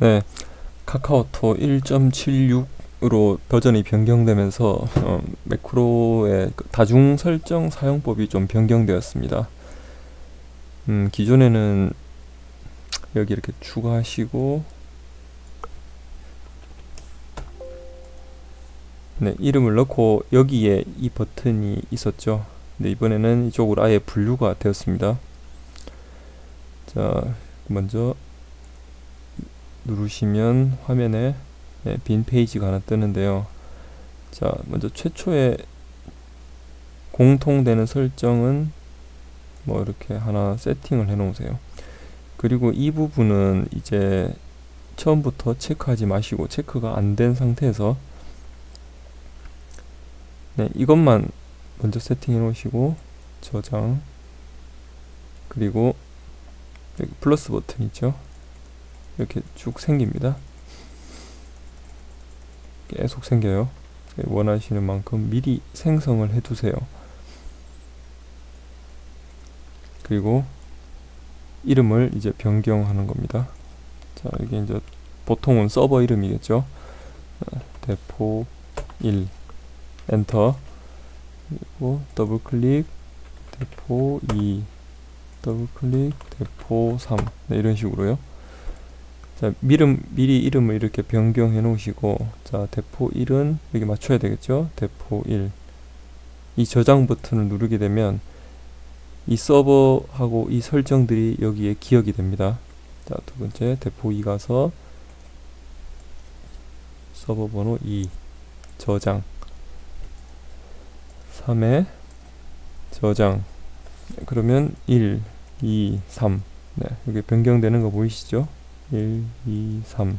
네, 카카오톡 1.76으로 버전이 변경되면서 어, 매크로의 그 다중 설정 사용법이 좀 변경되었습니다. 음, 기존에는 여기 이렇게 추가하시고 네, 이름을 넣고 여기에 이 버튼이 있었죠. 네, 이번에는 이쪽으로 아예 분류가 되었습니다. 자, 먼저 누르시면 화면에 네, 빈 페이지가 하나 뜨는데요. 자, 먼저 최초에 공통되는 설정은 뭐 이렇게 하나 세팅을 해 놓으세요. 그리고 이 부분은 이제 처음부터 체크하지 마시고 체크가 안 된 상태에서 네, 이것만 먼저 세팅해 놓으시고 저장 그리고 플러스 버튼 있죠? 이렇게 쭉 생깁니다. 계속 생겨요. 네, 원하시는 만큼 미리 생성을 해 두세요. 그리고 이름을 이제 변경하는 겁니다. 자, 이게 이제 보통은 서버 이름이겠죠. 자, 대포 1 엔터 그리고 더블 클릭 대포 2 더블 클릭 대포 3 네, 이런 식으로요. 자, 미름, 미리 이름을 이렇게 변경해 놓으시고, 자, 대포 1은 여기 맞춰야 되겠죠? 대포 1. 이 저장 버튼을 누르게 되면, 이 서버하고 이 설정들이 여기에 기억이 됩니다. 자, 두 번째, 대포 2 가서, 서버 번호 2, 저장. 3에, 저장. 네, 그러면 1, 2, 3. 네, 여기 변경되는 거 보이시죠? 1, 2, 3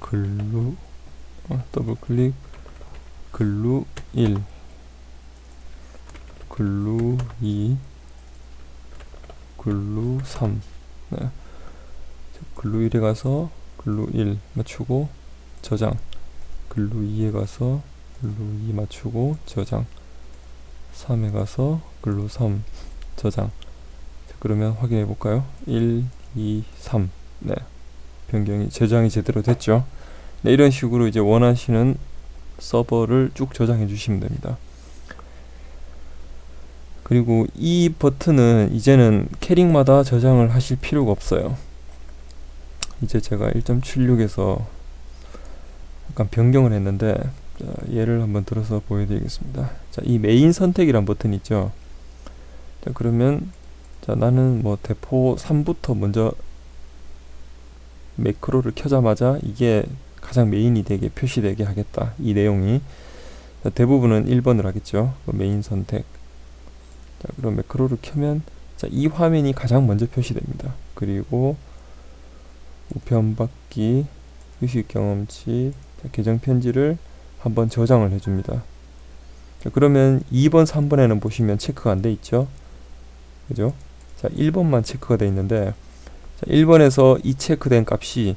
글루 어, 더블 클릭. 글루 1 글루 2 글루 3 네. 자, 글루 1에 가서 글루 1 맞추고 저장. 글루 2에 가서 글루 2 맞추고 저장 3에 가서 글루 3 저장. 자, 그러면 확인해 볼까요? 1 2 3 네. 변경이 저장이 제대로 됐죠? 네, 이런 식으로 이제 원하시는 서버를 쭉 저장해 주시면 됩니다. 그리고 이 버튼은 이제는 캐릭마다 저장을 하실 필요가 없어요. 이제 제가 1.76에서 약간 변경을 했는데 자, 예를 한번 들어서 보여드리겠습니다. 자, 이 메인 선택이란 버튼 있죠. 자, 그러면 자, 나는 뭐 대포 3부터 먼저 매크로를 켜자마자 이게 가장 메인이 되게 표시되게 하겠다. 이 내용이 자, 대부분은 1번을 하겠죠. 그 메인 선택. 자, 그럼 매크로를 켜면 자, 이 화면이 가장 먼저 표시됩니다. 그리고 우편 받기, 휴식 경험치, 자, 계정 편지를 한번 저장을 해줍니다. 자, 그러면 2번, 3번에는 보시면 체크가 안 돼 있죠? 그죠? 자, 1번만 체크가 돼 있는데, 자, 1번에서 이 체크된 값이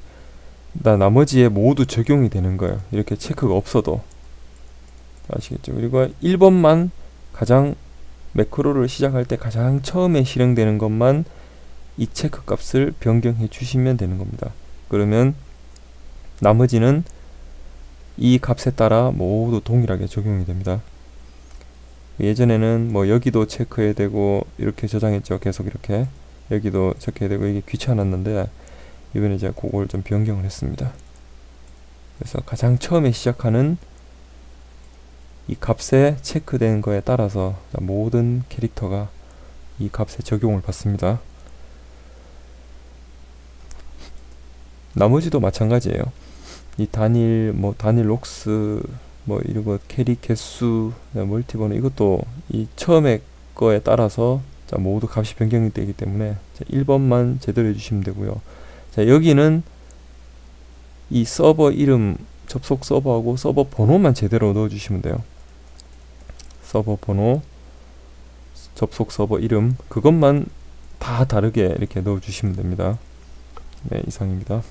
나 나머지에 모두 적용이 되는 거예요. 이렇게 체크가 없어도. 아시겠죠? 그리고 1번만 가장 매크로를 시작할 때 가장 처음에 실행되는 것만 이 체크 값을 변경해 주시면 되는 겁니다. 그러면 나머지는 이 값에 따라 모두 동일하게 적용이 됩니다. 예전에는 뭐 여기도 체크해야 되고 이렇게 저장했죠. 계속 이렇게 여기도 체크해야 되고 이게 귀찮았는데 이번에 제가 그걸 좀 변경을 했습니다. 그래서 가장 처음에 시작하는 이 값에 체크된 거에 따라서 모든 캐릭터가 이 값에 적용을 받습니다. 나머지도 마찬가지예요. 이 단일 뭐 단일 록스 뭐 이런 거 캐릭 개수 멀티번호 이것도 이 처음에 거에 따라서 자 모두 값이 변경이 되기 때문에 자 1번만 제대로 해주시면 되고요. 자 여기는 이 서버 이름 접속 서버하고 서버 번호만 제대로 넣어주시면 돼요. 서버 번호 접속 서버 이름 그것만 다 다르게 이렇게 넣어주시면 됩니다. 네 이상입니다.